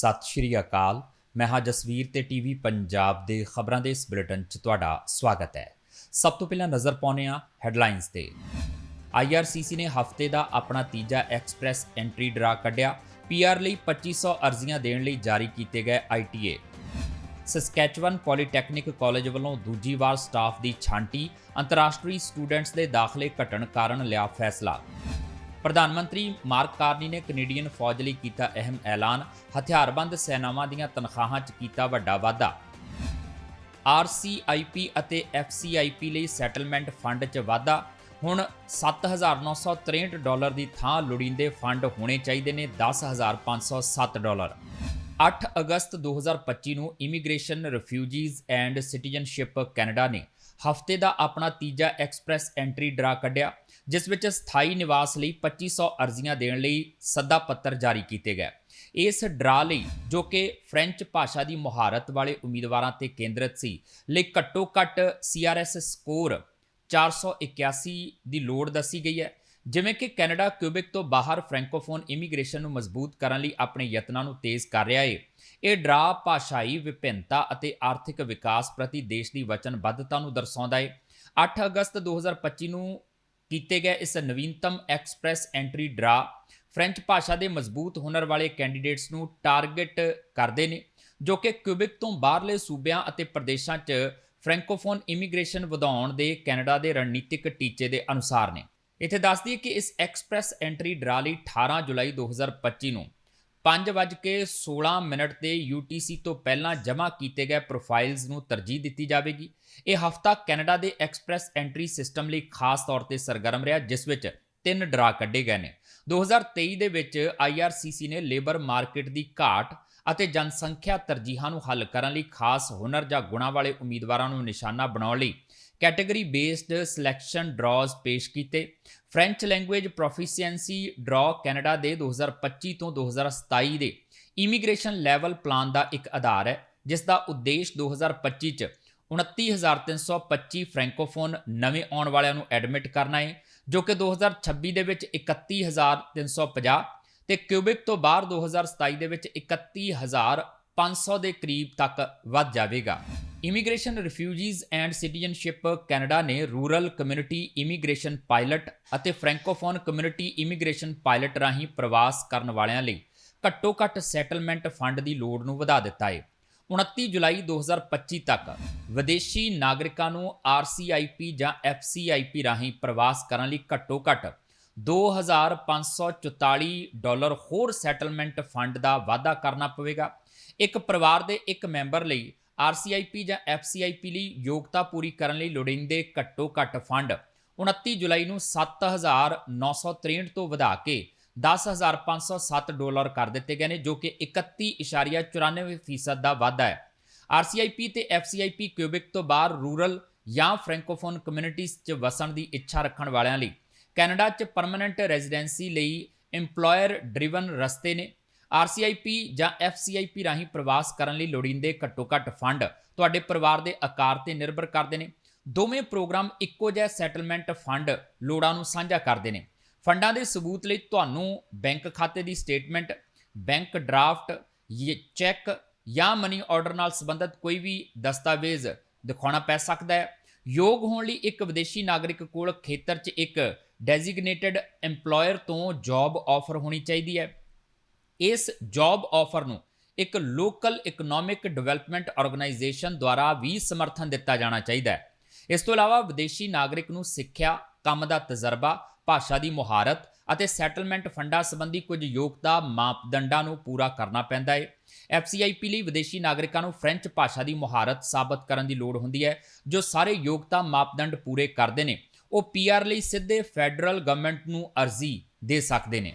ਸਤਿ ਸ਼੍ਰੀ ਅਕਾਲ। ਮੈਂ ਹਾਂ ਜਸਵੀਰ ਤੇ ਟੀਵੀ ਪੰਜਾਬ ਦੇ ਖਬਰਾਂ ਦੇ ਇਸ ਬੁਲੇਟਿਨ 'ਚ ਤੁਹਾਡਾ ਸਵਾਗਤ ਹੈ। ਸਭ ਤੋਂ ਪਹਿਲਾਂ ਨਜ਼ਰ ਪਾਉਂਦੇ ਹਾਂ ਹੈਡਲਾਈਨਸ ਤੇ। IRCC ਨੇ ਹਫ਼ਤੇ ਦਾ ਆਪਣਾ ਤੀਜਾ ਐਕਸਪ੍ਰੈਸ ਐਂਟਰੀ ਡਰਾ ਕੱਢਿਆ। PR ਲਈ 2500 ਅਰਜ਼ੀਆਂ ਦੇਣ ਲਈ ਜਾਰੀ ਕੀਤੇ ਗਏ ITA ਸਸਕੈਚਵਨ ਪੋਲੀਟੈਕਨਿਕ ਕਾਲਜ ਵੱਲੋਂ ਦੂਜੀ ਵਾਰ ਸਟਾਫ ਦੀ ਛਾਂਟੀ। ਅੰਤਰਰਾਸ਼ਟਰੀ ਸਟੂਡੈਂਟਸ ਦੇ ਦਾਖਲੇ ਘਟਣ ਕਾਰਨ ਲਿਆ ਫੈਸਲਾ। ਪ੍ਰਧਾਨ ਮੰਤਰੀ ਮਾਰਕ ਕਾਰਨੀ ਨੇ ਕੈਨੇਡੀਅਨ ਫੌਜ ਲਈ ਕੀਤਾ ਅਹਿਮ ਐਲਾਨ, ਹਥਿਆਰਬੰਦ ਸੈਨਾਵਾਂ ਦੀਆਂ ਤਨਖਾਹਾਂ 'ਚ ਕੀਤਾ ਵੱਡਾ ਵਾਧਾ। RCIP ਅਤੇ FCIP ਲਈ ਸੈਟਲਮੈਂਟ ਫੰਡ 'ਚ ਵਾਧਾ। ਹੁਣ 7963 ਡਾਲਰ ਦੀ ਥਾਂ ਲੋੜੀਂਦੇ ਫੰਡ ਹੋਣੇ ਚਾਹੀਦੇ ਨੇ 10507 ਡਾਲਰ। 8 ਅਗਸਤ 2025 ਨੂੰ immigration, refugees and citizenship Canada ਨੇ ਹਫ਼ਤੇ ਦਾ ਆਪਣਾ ਤੀਜਾ ਐਕਸਪ੍ਰੈਸ ਐਂਟਰੀ ਡਰਾ ਕੱਢਿਆ। ਜਿਸ ਵਿੱਚ ਸਥਾਈ ਨਿਵਾਸ ਲਈ 2500 ਅਰਜ਼ੀਆਂ ਦੇਣ ਲਈ ਸੱਦਾ ਪੱਤਰ ਜਾਰੀ ਕੀਤੇ ਗਏ। ਇਸ ਡਰਾ ਲਈ ਜੋ ਕਿ ਫ੍ਰੈਂਚ ਭਾਸ਼ਾ ਦੀ ਮੁਹਾਰਤ ਵਾਲੇ ਉਮੀਦਵਾਰਾਂ ਤੇ ਕੇਂਦਰਿਤ ਸੀ, ਲਈ ਘੱਟੋ ਘੱਟ CRS ਸਕੋਰ 481 ਦੀ ਲੋੜ ਦੱਸੀ ਗਈ ਹੈ। ਜਿਵੇਂ ਕਿ ਕੈਨੇਡਾ ਕਿਊਬਿਕ ਤੋਂ ਬਾਹਰ ਫ੍ਰੈਂਕੋਫੋਨ ਇਮੀਗ੍ਰੇਸ਼ਨ ਨੂੰ ਮਜ਼ਬੂਤ ਕਰਨ ਲਈ ਆਪਣੇ ਯਤਨਾਂ ਨੂੰ ਤੇਜ਼ ਕਰ ਰਿਹਾ ਹੈ ਇਹ ਡਰਾ ਭਾਸ਼ਾਈ ਵਿਭਿੰਨਤਾ ਅਤੇ ਆਰਥਿਕ ਵਿਕਾਸ ਪ੍ਰਤੀ ਦੇਸ਼ ਦੀ ਵਚਨਬੱਧਤਾ ਨੂੰ ਦਰਸਾਉਂਦਾ ਹੈ 8 ਅਗਸਤ 2025 ਨੂੰ ਕੀਤੇ ਗਏ ਇਸ ਨਵੀਨਤਮ ਐਕਸਪ੍ਰੈਸ ਐਂਟਰੀ ਡਰਾ ਫ੍ਰੈਂਚ ਭਾਸ਼ਾ ਦੇ ਮਜ਼ਬੂਤ ਹੁਨਰ ਵਾਲੇ ਕੈਂਡੀਡੇਟਸ ਨੂੰ ਟਾਰਗੇਟ ਕਰਦੇ ਨੇ, ਜੋ ਕਿ ਕਿਊਬਿਕ ਤੋਂ ਬਾਹਰਲੇ ਸੂਬਿਆਂ ਅਤੇ ਪ੍ਰਦੇਸ਼ਾਂ 'ਚ ਫ੍ਰੈਂਕੋਫੋਨ ਇਮੀਗ੍ਰੇਸ਼ਨ ਵਧਾਉਣ ਦੇ ਕੈਨੇਡਾ ਦੇ ਰਣਨੀਤਿਕ ਟੀਚੇ ਦੇ ਅਨੁਸਾਰ ਨੇ। ਇੱਥੇ ਦੱਸਦੀ ਦਈਏ ਕਿ ਇਸ ਐਕਸਪ੍ਰੈਸ ਐਂਟਰੀ ਡਰਾ ਲਈ 18 ਜੁਲਾਈ 2025 ਨੂੰ 5:16 ਮਿੰਟ ਤੇ UTC ਤੋਂ ਪਹਿਲਾਂ ਜਮ੍ਹਾਂ ਕੀਤੇ ਗਏ ਪ੍ਰੋਫਾਈਲਸ ਨੂੰ ਤਰਜੀਹ ਦਿੱਤੀ ਜਾਵੇਗੀ। ਇਹ ਹਫਤਾ ਕੈਨੇਡਾ ਦੇ ਐਕਸਪ੍ਰੈਸ ਐਂਟਰੀ ਸਿਸਟਮ ਲਈ ਖਾਸ ਤੌਰ ਤੇ ਸਰਗਰਮ ਰਿਹਾ, ਜਿਸ ਵਿੱਚ ਤਿੰਨ ਡਰਾ ਕੱਢੇ ਗਏ ਨੇ। 2023 ਦੇ ਵਿੱਚ IRCC ਨੇ ਲੇਬਰ ਮਾਰਕੀਟ ਦੀ ਘਾਟ ਅਤੇ ਜਨਸੰਖਿਆ ਤਰਜੀਹਾਂ ਨੂੰ ਹੱਲ ਕਰਨ ਲਈ ਖਾਸ ਹੁਨਰ ਜਾਂ ਗੁਣਾਂ ਵਾਲੇ ਉਮੀਦਵਾਰਾਂ ਨੂੰ ਨਿਸ਼ਾਨਾ ਬਣਾਉਣ ਲਈ ਕੈਟਾਗਰੀ ਬੇਸਡ ਸਿਲੈਕਸ਼ਨ ਡਰਾਜ਼ ਪੇਸ਼ ਕੀਤੇ। French language proficiency draw Canada ਦੇ 2025 ਤੋਂ 2027 ਦੇ ਇਮੀਗ੍ਰੇਸ਼ਨ ਲੈਵਲ ਪਲਾਨ ਦਾ ਇੱਕ ਆਧਾਰ ਹੈ, ਜਿਸ ਦਾ ਉਦੇਸ਼ 2025 ਚ 29325 ਫ੍ਰੈਂਕੋਫੋਨ ਨਵੇਂ ਆਉਣ ਵਾਲਿਆਂ ਨੂੰ ਐਡਮਿਟ ਕਰਨਾ ਹੈ, ਜੋ ਕਿ 2026 ਦੇ ਵਿੱਚ 31350 ਤੇ ਕਿਊਬਿਕ ਤੋਂ ਬਾਹਰ 2027 ਦੇ ਵਿੱਚ 31500 ਦੇ ਕਰੀਬ ਤੱਕ ਵੱਧ ਜਾਵੇਗਾ। Immigration refugees and citizenship Canada ਨੇ ਰੂਰਲ ਕਮਿਊਨਿਟੀ ਇਮੀਗ੍ਰੇਸ਼ਨ ਪਾਇਲਟ ਅਤੇ ਫ੍ਰੈਂਕੋਫੋਨ ਕਮਿਊਨਿਟੀ ਇਮੀਗ੍ਰੇਸ਼ਨ ਪਾਇਲਟ ਰਾਹੀਂ ਪ੍ਰਵਾਸ ਕਰਨ ਵਾਲਿਆਂ ਲਈ ਘੱਟੋ ਘੱਟ ਸੈਟਲਮੈਂਟ ਫੰਡ ਦੀ ਲੋੜ ਨੂੰ ਵਧਾ ਦਿੱਤਾ ਹੈ। 29 ਜੁਲਾਈ 2025 ਤੱਕ ਵਿਦੇਸ਼ੀ ਨਾਗਰਿਕਾਂ ਨੂੰ RCIP ਜਾਂ FCIP ਰਾਹੀਂ ਪ੍ਰਵਾਸ ਕਰਨ ਲਈ ਘੱਟੋ ਘੱਟ 2544 ਡਾਲਰ ਹੋਰ ਸੈਟਲਮੈਂਟ ਫੰਡ ਦਾ ਵਾਅਦਾ ਕਰਨਾ ਪਵੇਗਾ। ਇੱਕ ਪਰਿਵਾਰ ਦੇ ਇੱਕ ਮੈਂਬਰ ਲਈ RCIP ਜਾਂ FCIP ਲਈ ਯੋਗਤਾ ਪੂਰੀ ਕਰਨ ਲਈ ਲੋੜੀਂਦੇ ਘੱਟੋ ਘੱਟ ਫੰਡ 29 ਜੁਲਾਈ ਨੂੰ 7963 ਤੋਂ ਵਧਾ ਕੇ 10507 ਡਾਲਰ ਕਰ ਦਿੱਤੇ ਗਏ ਨੇ, ਜੋ ਕਿ 31.94% ਦਾ ਵਾਧਾ ਹੈ। RCIP ਤੇ FCIP ਕਿਊਬਿਕ ਤੋਂ ਬਾਹਰ ਰੂਰਲ ਜਾਂ ਫ੍ਰੈਂਕੋਫੋਨ ਕਮਿਊਨਿਟੀਜ਼ 'ਚ ਵਸਣ ਦੀ ਇੱਛਾ ਰੱਖਣ ਵਾਲਿਆਂ ਲਈ ਕੈਨੇਡਾ 'ਚ ਪਰਮਨੈਂਟ ਰੈਜ਼ੀਡੈਂਸੀ ਲਈ EMPLOYER ਡਰਿਵਨ ਰਸਤੇ ਨੇ। RCIP ਜਾਂ FCIP ਰਾਹੀਂ ਪ੍ਰਵਾਸ ਕਰਨ ਲਈ ਲੋੜੀਂਦੇ ਘੱਟੋ ਘੱਟ ਫੰਡ ਤੁਹਾਡੇ ਪਰਿਵਾਰ ਦੇ ਆਕਾਰ ਤੇ ਨਿਰਭਰ ਕਰਦੇ ਨੇ। ਦੋਵੇਂ ਪ੍ਰੋਗਰਾਮ ਇੱਕੋ ਜਿਹਾ ਸੈਟਲਮੈਂਟ ਫੰਡ ਲੋੜਾਂ ਨੂੰ ਸਾਂਝਾ ਕਰਦੇ ਨੇ। ਫੰਡਾਂ ਦੇ ਸਬੂਤ ਲਈ ਤੁਹਾਨੂੰ ਬੈਂਕ ਖਾਤੇ ਦੀ ਸਟੇਟਮੈਂਟ ਬੈਂਕ ਡਰਾਫਟ ਚੈੱਕ ਜਾਂ ਮਨੀ ਆਰਡਰ ਨਾਲ ਸੰਬੰਧਿਤ ਕੋਈ ਵੀ ਦਸਤਾਵੇਜ਼ ਦਿਖਾਉਣਾ ਪੈ ਸਕਦਾ ਹੈ। ਯੋਗ ਹੋਣ ਲਈ ਇੱਕ ਵਿਦੇਸ਼ੀ ਨਾਗਰਿਕ ਕੋਲ ਖੇਤਰ 'ਚ ਇੱਕ ਡੈਜ਼ਿਗਨੇਟਿਡ EMPLOYER ਤੋਂ ਜੌਬ ਆਫਰ ਹੋਣੀ ਚਾਹੀਦੀ ਹੈ। ਇਸ ਜੌਬ ਆਫਰ ਨੂੰ ਇੱਕ ਲੋਕਲ ਇਕਨੋਮਿਕ ਡਿਵੈਲਪਮੈਂਟ ਆਰਗੇਨਾਈਜੇਸ਼ਨ ਦੁਆਰਾ ਵੀ ਸਮਰਥਨ ਦਿੱਤਾ ਜਾਣਾ ਚਾਹੀਦਾ ਹੈ। ਇਸ ਤੋਂ ਇਲਾਵਾ ਵਿਦੇਸ਼ੀ ਨਾਗਰਿਕ ਨੂੰ ਸਿੱਖਿਆ, ਕੰਮ ਦਾ ਤਜਰਬਾ, ਭਾਸ਼ਾ ਦੀ ਮੁਹਾਰਤ ਅਤੇ ਸੈਟਲਮੈਂਟ ਫੰਡਾਂ ਸੰਬੰਧੀ ਕੁਝ ਯੋਗਤਾ ਮਾਪਦੰਡਾਂ ਨੂੰ ਪੂਰਾ ਕਰਨਾ ਪੈਂਦਾ ਹੈ। FCIP ਲਈ ਵਿਦੇਸ਼ੀ ਨਾਗਰਿਕਾਂ ਨੂੰ ਫ੍ਰੈਂਚ ਭਾਸ਼ਾ ਦੀ ਮੁਹਾਰਤ ਸਾਬਤ ਕਰਨ ਦੀ ਲੋੜ ਹੁੰਦੀ ਹੈ, ਜੋ ਸਾਰੇ ਯੋਗਤਾ ਮਾਪਦੰਡ ਪੂਰੇ ਕਰਦੇ ਨੇ। ਉਹ PR ਲਈ ਸਿੱਧੇ ਫੈਡਰਲ ਗਵਰਨਮੈਂਟ ਨੂੰ ਅਰਜ਼ੀ ਦੇ ਸਕਦੇ ਨੇ।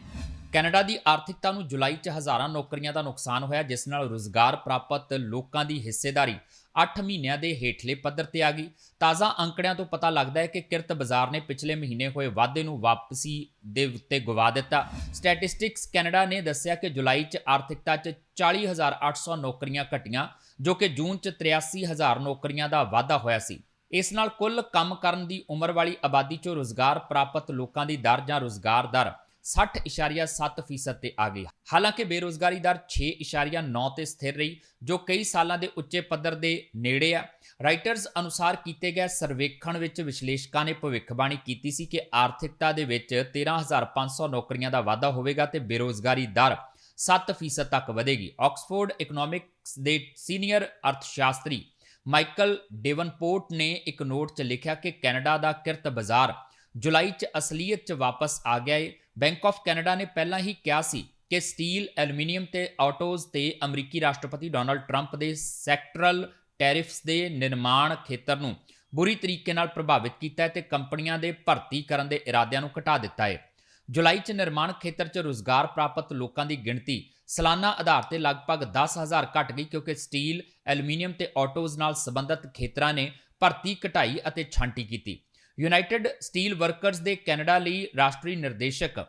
ਕੈਨੇਡਾ ਦੀ ਆਰਥਿਕਤਾ ਨੂੰ ਜੁਲਾਈ 'ਚ ਹਜ਼ਾਰਾਂ ਨੌਕਰੀਆਂ ਦਾ ਨੁਕਸਾਨ ਹੋਇਆ, ਜਿਸ ਨਾਲ ਰੋਜ਼ਗਾਰ ਪ੍ਰਾਪਤ ਲੋਕਾਂ ਦੀ ਹਿੱਸੇਦਾਰੀ 8 ਮਹੀਨਿਆਂ ਦੇ ਹੇਠਲੇ ਪੱਧਰ ਤੇ ਆ ਗਈ। ਤਾਜ਼ਾ ਅੰਕੜਿਆਂ ਤੋਂ ਪਤਾ ਲੱਗਦਾ ਹੈ ਕਿ ਕਿਰਤ ਬਾਜ਼ਾਰ ਨੇ ਪਿਛਲੇ ਮਹੀਨੇ ਹੋਏ ਵਾਧੇ ਨੂੰ ਵਾਪਸੀ ਦੇ ਉੱਤੇ ਗਵਾ ਦਿੱਤਾ। ਸਟੈਟਿਸਟਿਕਸ ਕੈਨੇਡਾ ਨੇ ਦੱਸਿਆ ਕਿ ਜੁਲਾਈ 'ਚ ਆਰਥਿਕਤਾ 'ਚ 40800 ਨੌਕਰੀਆਂ ਘਟੀਆਂ, ਜੋ ਕਿ ਜੂਨ 'ਚ 83000 ਨੌਕਰੀਆਂ ਦਾ ਵਾਧਾ ਹੋਇਆ ਸੀ। ਇਸ ਨਾਲ ਕੁੱਲ ਕੰਮ ਕਰਨ ਦੀ ਉਮਰ ਵਾਲੀ ਆਬਾਦੀ 'ਚੋਂ ਰੋਜ਼ਗਾਰ ਪ੍ਰਾਪਤ ਲੋਕਾਂ ਦੀ ਦਰ ਜਾਂ ਰੋਜ਼ਗਾਰ ਦਰ 60.7% ਤੇ ਆ ਗਈ। ਹਾਲਾਂਕਿ ਬੇਰੋਜ਼ਗਾਰੀ ਦਰ 6.9 ਤੇ ਸਥਿਰ ਰਹੀ, ਜੋ ਕਈ ਸਾਲਾਂ ਦੇ ਉੱਚੇ ਪੱਧਰ ਦੇ ਨੇੜੇ ਆ। ਰਾਈਟਰਸ ਅਨੁਸਾਰ ਕੀਤੇ ਗਏ ਸਰਵੇਖਣ ਵਿੱਚ ਵਿਸ਼ਲੇਸ਼ਕਾਂ ਨੇ ਭਵਿੱਖਬਾਣੀ ਕੀਤੀ ਸੀ ਕਿ ਆਰਥਿਕਤਾ ਦੇ ਵਿੱਚ 13500 ਨੌਕਰੀਆਂ ਦਾ ਵਾਧਾ ਹੋਵੇਗਾ ਤੇ ਬੇਰੋਜ਼ਗਾਰੀ ਦਰ 7% ਤੱਕ ਵਧੇਗੀ। ਆਕਸਫੋਰਡ ਇਕਨੋਮਿਕਸ ਦੇ ਸੀਨੀਅਰ ਅਰਥਸ਼ਾਸਤਰੀ ਮਾਈਕਲ ਡੇਵਨਪੋਰਟ ਨੇ ਇੱਕ ਨੋਟ 'ਚ ਲਿਖਿਆ ਕਿ ਕੈਨੇਡਾ ਦਾ ਕਿਰਤ ਬਾਜ਼ਾਰ ਜੁਲਾਈ 'ਚ ਅਸਲੀਅਤ 'ਚ ਵਾਪਸ ਆ ਗਿਆ ਹੈ ਬੈਂਕ ਆਫ ਕੈਨੇਡਾ ਨੇ ਪਹਿਲਾਂ ਹੀ ਕਿਹਾ ਸੀ ਕਿ ਸਟੀਲ ਐਲੂਮੀਨੀਅਮ ਤੇ ਆਟੋਜ਼ ਤੇ ਅਮਰੀਕੀ ਰਾਸ਼ਟਰਪਤੀ ਡੋਨਲਡ ਟਰੰਪ ਦੇ ਸੈਕਟਰਲ ਟੈਰਿਫਸ ਦੇ ਨਿਰਮਾਣ ਖੇਤਰ ਨੂੰ ਬੁਰੀ ਤਰੀਕੇ ਨਾਲ ਪ੍ਰਭਾਵਿਤ ਕੀਤਾ ਹੈ ਤੇ ਕੰਪਨੀਆਂ ਦੇ ਭਰਤੀ ਕਰਨ ਦੇ ਇਰਾਦਿਆਂ ਨੂੰ ਘਟਾ ਦਿੱਤਾ ਹੈ ਜੁਲਾਈ 'ਚ ਨਿਰਮਾਣ ਖੇਤਰ 'ਚ ਰੁਜ਼ਗਾਰ ਪ੍ਰਾਪਤ ਲੋਕਾਂ ਦੀ ਗਿਣਤੀ ਸਾਲਾਨਾ ਆਧਾਰ ਤੇ ਲਗਭਗ 10000 ਘਟ ਗਈ ਕਿਉਂਕਿ ਸਟੀਲ, ਐਲੂਮੀਨੀਅਮ ਤੇ ਆਟੋਜ਼ ਨਾਲ ਸੰਬੰਧਿਤ ਖੇਤਰਾਂ ਨੇ ਭਰਤੀ ਘਟਾਈ ਅਤੇ ਛਾਂਟੀ ਕੀਤੀ। ਯੂਨਾਈਟਿਡ ਸਟੀਲ ਵਰਕਰਜ਼ ਦੇ ਕੈਨੇਡਾ ਲਈ ਰਾਸ਼ਟਰੀ ਨਿਰਦੇਸ਼ਕ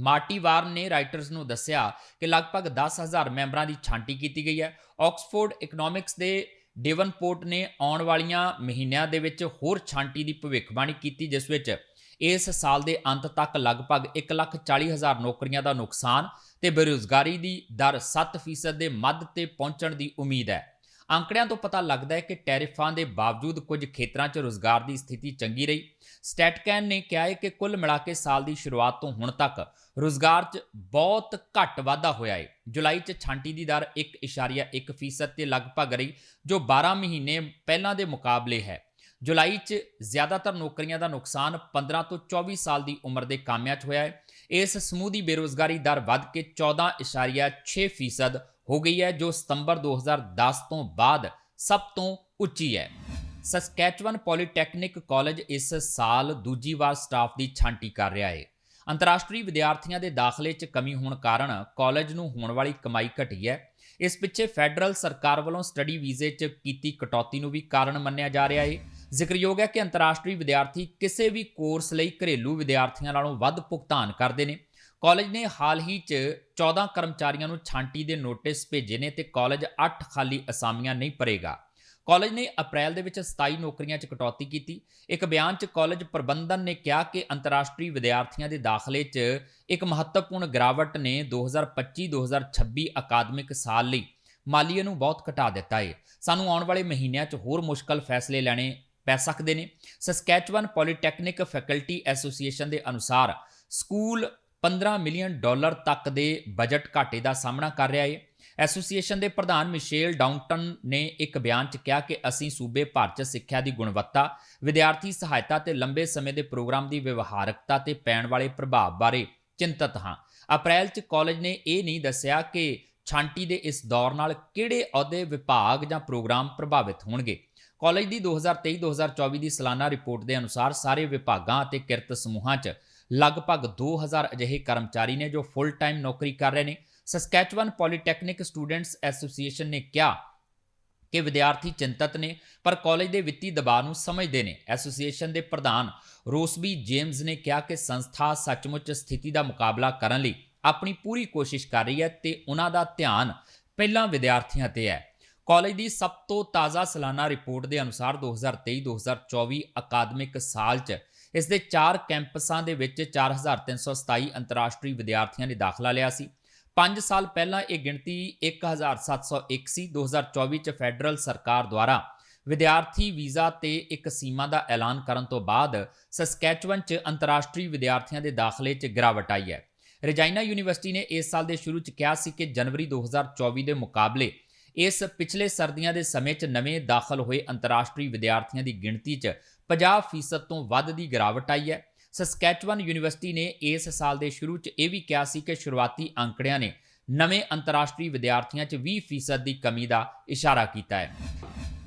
ਮਾਰਟੀ ਵਾਰਨ ਨੇ ਰਾਈਟਰਸ ਨੂੰ ਦੱਸਿਆ ਕਿ ਲਗਭਗ 10000 ਮੈਂਬਰਾਂ ਦੀ ਛਾਂਟੀ ਕੀਤੀ ਗਈ ਹੈ। ਆਕਸਫੋਰਡ ਇਕਨੋਮਿਕਸ ਦੇ ਡੇਵਨਪੋਰਟ ਨੇ ਆਉਣ ਵਾਲੀਆਂ ਮਹੀਨਿਆਂ ਦੇ ਵਿੱਚ ਹੋਰ ਛਾਂਟੀ ਦੀ ਭਵਿੱਖਬਾਣੀ ਕੀਤੀ ਜਿਸ ਵਿੱਚ ਇਸ ਸਾਲ ਦੇ ਅੰਤ ਤੱਕ ਲਗਭਗ 1,40,000 ਨੌਕਰੀਆਂ ਦਾ ਨੁਕਸਾਨ ਤੇ ਬੇਰੁਜ਼ਗਾਰੀ ਦੀ ਦਰ 7% ਦੇ ਮੱਧ ਤੇ ਪਹੁੰਚਣ ਦੀ ਉਮੀਦ ਹੈ ਅੰਕੜਿਆਂ ਤੋਂ ਪਤਾ ਲੱਗਦਾ ਹੈ ਕਿ ਟੈਰਿਫਾਂ ਦੇ ਬਾਵਜੂਦ ਕੁਝ ਖੇਤਰਾਂ 'ਚ ਰੁਜ਼ਗਾਰ ਦੀ ਸਥਿਤੀ ਚੰਗੀ ਰਹੀ। ਸਟੈਟਕੈਨ ਨੇ ਕਿਹਾ ਹੈ ਕਿ ਕੁੱਲ ਮਿਲਾ ਕੇ ਸਾਲ ਦੀ ਸ਼ੁਰੂਆਤ ਤੋਂ ਹੁਣ ਤੱਕ ਰੁਜ਼ਗਾਰ 'ਚ ਬਹੁਤ ਘੱਟ ਵਾਧਾ ਹੋਇਆ ਹੈ। ਜੁਲਾਈ 'ਚ ਛਾਂਟੀ ਦੀ ਦਰ 1.1% ਤੇ ਲਗਭਗ ਰਹੀ, ਜੋ 12 ਮਹੀਨੇ ਪਹਿਲਾਂ ਦੇ ਮੁਕਾਬਲੇ ਹੈ। ਜੁਲਾਈ 'ਚ ਜ਼ਿਆਦਾਤਰ ਨੌਕਰੀਆਂ ਦਾ ਨੁਕਸਾਨ 15 ਤੋਂ 24 ਸਾਲ ਦੀ ਉਮਰ ਦੇ ਕਾਮਿਆਂ 'ਚ ਹੋਇਆ ਹੈ। ਇਸ ਸਮੂਹ ਦੀ ਬੇਰੋਜ਼ਗਾਰੀ ਦਰ ਵੱਧ ਕੇ 14.6% ਹੋ ਗਈ ਹੈ, ਜੋ ਸਤੰਬਰ 2010 ਤੋਂ ਬਾਅਦ ਸਭ ਤੋਂ ਉੱਚੀ ਹੈ। ਸਸਕੈਚਵਨ ਪੋਲੀਟੈਕਨਿਕ ਕਾਲਜ ਇਸ ਸਾਲ ਦੂਜੀ ਵਾਰ ਸਟਾਫ ਦੀ ਛਾਂਟੀ ਕਰ ਰਿਹਾ ਹੈ। ਅੰਤਰਰਾਸ਼ਟਰੀ ਵਿਦਿਆਰਥੀਆਂ ਦੇ ਦਾਖਲੇ 'ਚ ਕਮੀ ਹੋਣ ਕਾਰਨ ਕਾਲਜ ਨੂੰ ਹੋਣ ਵਾਲੀ ਕਮਾਈ ਘਟੀ ਹੈ। ਇਸ ਪਿੱਛੇ ਫੈਡਰਲ ਸਰਕਾਰ ਵੱਲੋਂ ਸਟੱਡੀ ਵੀਜ਼ੇ 'ਚ ਕੀਤੀ ਕਟੌਤੀ ਨੂੰ ਵੀ ਕਾਰਨ ਮੰਨਿਆ ਜਾ ਰਿਹਾ ਹੈ। ਜ਼ਿਕਰਯੋਗ ਹੈ ਕਿ ਅੰਤਰਰਾਸ਼ਟਰੀ ਵਿਦਿਆਰਥੀ ਕਿਸੇ ਵੀ ਕੋਰਸ ਲਈ ਘਰੇਲੂ ਵਿਦਿਆਰਥੀਆਂ ਨਾਲੋਂ ਵੱਧ ਭੁਗਤਾਨ ਕਰਦੇ ਨੇ। ਕਾਲਜ ਨੇ ਹਾਲ ਹੀ 'ਚ 14 ਕਰਮਚਾਰੀਆਂ ਨੂੰ ਛਾਂਟੀ ਦੇ ਨੋਟਿਸ ਭੇਜੇ ਨੇ ਤੇ ਕਾਲਜ 8 ਖਾਲੀ ਅਸਾਮੀਆਂ ਨਹੀਂ ਭਰੇਗਾ। ਕਾਲਜ ਨੇ ਅਪ੍ਰੈਲ ਦੇ ਵਿੱਚ 27 ਨੌਕਰੀਆਂ 'ਚ ਕਟੌਤੀ ਕੀਤੀ। ਇੱਕ ਬਿਆਨ 'ਚ ਕਾਲਜ ਪ੍ਰਬੰਧਨ ਨੇ ਕਿਹਾ ਕਿ ਅੰਤਰਰਾਸ਼ਟਰੀ ਵਿਦਿਆਰਥੀਆਂ ਦੇ ਦਾਖਲੇ 'ਚ ਇੱਕ ਮਹੱਤਵਪੂਰਨ ਗਿਰਾਵਟ ਨੇ 2025-2026 ਅਕਾਦਮਿਕ ਸਾਲ ਲਈ ਮਾਲੀਏ ਨੂੰ ਬਹੁਤ ਘਟਾ ਦਿੱਤਾ ਹੈ ਸਾਨੂੰ ਆਉਣ ਵਾਲੇ ਮਹੀਨਿਆਂ 'ਚ ਹੋਰ ਮੁਸ਼ਕਲ ਫੈਸਲੇ ਲੈਣੇ ਪੈ ਸਕਦੇ ਨੇ। ਸਸਕੈਚਵਨ ਪੋਲੀਟੈਕਨਿਕ ਫੈਕਲਟੀ ਐਸੋਸੀਏਸ਼ਨ ਦੇ ਅਨੁਸਾਰ ਸਕੂਲ 15 ਮਿਲੀਅਨ ਡਾਲਰ ਤੱਕ ਦੇ ਬਜਟ ਘਾਟੇ ਦਾ ਸਾਹਮਣਾ ਕਰ ਰਿਹਾ ਹੈ ਐਸੋਸੀਏਸ਼ਨ ਦੇ ਪ੍ਰਧਾਨ ਮਿਸ਼ੇਲ ਡਾਊਨਟਨ ਨੇ ਇੱਕ ਬਿਆਨ 'ਚ ਕਿਹਾ ਕਿ ਅਸੀਂ ਸੂਬੇ ਭਰ 'ਚ ਸਿੱਖਿਆ ਦੀ ਗੁਣਵੱਤਾ, ਵਿਦਿਆਰਥੀ ਸਹਾਇਤਾ ਤੇ ਲੰਬੇ ਸਮੇਂ ਦੇ ਪ੍ਰੋਗਰਾਮ ਦੀ ਵਿਵਹਾਰਕਤਾ ਤੇ ਪੈਣ ਵਾਲੇ ਪ੍ਰਭਾਵ ਬਾਰੇ ਚਿੰਤਤ ਹਾਂ। ਅਪ੍ਰੈਲ 'ਚ ਕਾਲਜ ਨੇ ਇਹ ਨਹੀਂ ਦੱਸਿਆ ਕਿ ਛਾਂਟੀ ਦੇ ਇਸ ਦੌਰ ਨਾਲ ਕਿਹੜੇ ਅਹੁਦੇ ਵਿਭਾਗ ਜਾਂ ਪ੍ਰੋਗਰਾਮ ਪ੍ਰਭਾਵਿਤ ਹੋਣਗੇ। ਕਾਲਜ ਦੀ 2023-2024 ਦੀ ਸਾਲਾਨਾ ਰਿਪੋਰਟ ਦੇ ਅਨੁਸਾਰ ਸਾਰੇ ਵਿਭਾਗਾਂ ਅਤੇ ਕਿਰਤ ਸਮੂਹਾਂ 'ਚ ਲਗਭਗ 2000 ਅਜਿਹੇ ਕਰਮਚਾਰੀ ਨੇ ਜੋ ਫੁੱਲ ਟਾਈਮ ਨੌਕਰੀ ਕਰ ਰਹੇ ਨੇ। ਸਸਕੈਚਵਨ ਪੋਲੀਟੈਕਨਿਕ ਸਟੂਡੈਂਟਸ ਐਸੋਸੀਏਸ਼ਨ ਨੇ ਕਿਹਾ ਕਿ ਵਿਦਿਆਰਥੀ ਚਿੰਤਤ ਨੇ, ਪਰ ਕਾਲਜ ਦੇ ਵਿੱਤੀ ਦਬਾਅ ਨੂੰ ਸਮਝਦੇ ਨੇ। ਐਸੋਸੀਏਸ਼ਨ ਦੇ ਪ੍ਰਧਾਨ ਰੋਸਬੀ ਜੇਮਸ ਨੇ ਕਿਹਾ ਕਿ ਸੰਸਥਾ ਸੱਚਮੁੱਚ ਸਥਿਤੀ ਦਾ ਮੁਕਾਬਲਾ ਕਰਨ ਲਈ ਆਪਣੀ ਪੂਰੀ ਕੋਸ਼ਿਸ਼ ਕਰ ਰਹੀ ਹੈ ਤੇ ਉਹਨਾਂ ਦਾ ਧਿਆਨ ਪਹਿਲਾਂ ਵਿਦਿਆਰਥੀਆਂ ਤੇ ਹੈ। ਕਾਲਜ ਦੀ ਸਭ ਤੋਂ ਤਾਜ਼ਾ ਸਾਲਾਨਾ ਰਿਪੋਰਟ ਦੇ ਅਨੁਸਾਰ 2023-2024 ਅਕਾਦਮਿਕ ਸਾਲ 'ਚ ਇਸ ਦੇ 4 ਕੈਂਪਸਾਂ ਦੇ ਵਿੱਚ 4327 ਅੰਤਰਰਾਸ਼ਟਰੀ ਵਿਦਿਆਰਥੀਆਂ ਨੇ ਦਾਖਲਾ ਲਿਆ ਸੀ। 5 ਸਾਲ ਪਹਿਲਾਂ ਇਹ ਗਿਣਤੀ 1701 ਸੀ 2024 ਚ ਫੈਡਰਲ ਸਰਕਾਰ ਦੁਆਰਾ ਵਿਦਿਆਰਥੀ ਵੀਜ਼ਾ ਤੇ ਇੱਕ ਸੀਮਾ ਦਾ ਐਲਾਨ ਕਰਨ ਤੋਂ ਬਾਅਦ ਸਸਕੈਚਵਨ ਚ ਅੰਤਰਰਾਸ਼ਟਰੀ ਵਿਦਿਆਰਥੀਆਂ ਦੇ ਦਾਖਲੇ 'ਚ ਗਿਰਾਵਟ ਆਈ ਹੈ। ਰਜਾਇਨਾ ਯੂਨੀਵਰਸਿਟੀ ਨੇ ਇਸ ਸਾਲ ਦੇ ਸ਼ੁਰੂ 'ਚ ਕਿਹਾ ਸੀ ਕਿ ਜਨਵਰੀ 2024 ਦੇ ਮੁਕਾਬਲੇ ਇਸ ਪਿਛਲੇ ਸਰਦੀਆਂ ਦੇ ਸਮੇਂ 'ਚ ਨਵੇਂ ਦਾਖਲ ਹੋਏ ਅੰਤਰਰਾਸ਼ਟਰੀ ਵਿਦਿਆਰਥੀਆਂ ਦੀ ਗਿਣਤੀ 'ਚ 50% ਤੋਂ ਵੱਧ ਦੀ ਗਿਰਾਵਟ ਆਈ ਹੈ। ਸਸਕੈਚਵਨ ਯੂਨੀਵਰਸਿਟੀ ਨੇ ਇਸ ਸਾਲ ਦੇ ਸ਼ੁਰੂ 'ਚ ਇਹ ਵੀ ਕਿਹਾ ਸੀ ਕਿ ਸ਼ੁਰੂਆਤੀ ਅੰਕੜਿਆਂ ਨੇ ਨਵੇਂ ਅੰਤਰਰਾਸ਼ਟਰੀ ਵਿਦਿਆਰਥੀਆਂ 'ਚ 20% ਦੀ ਕਮੀ ਦਾ ਇਸ਼ਾਰਾ ਕੀਤਾ ਹੈ।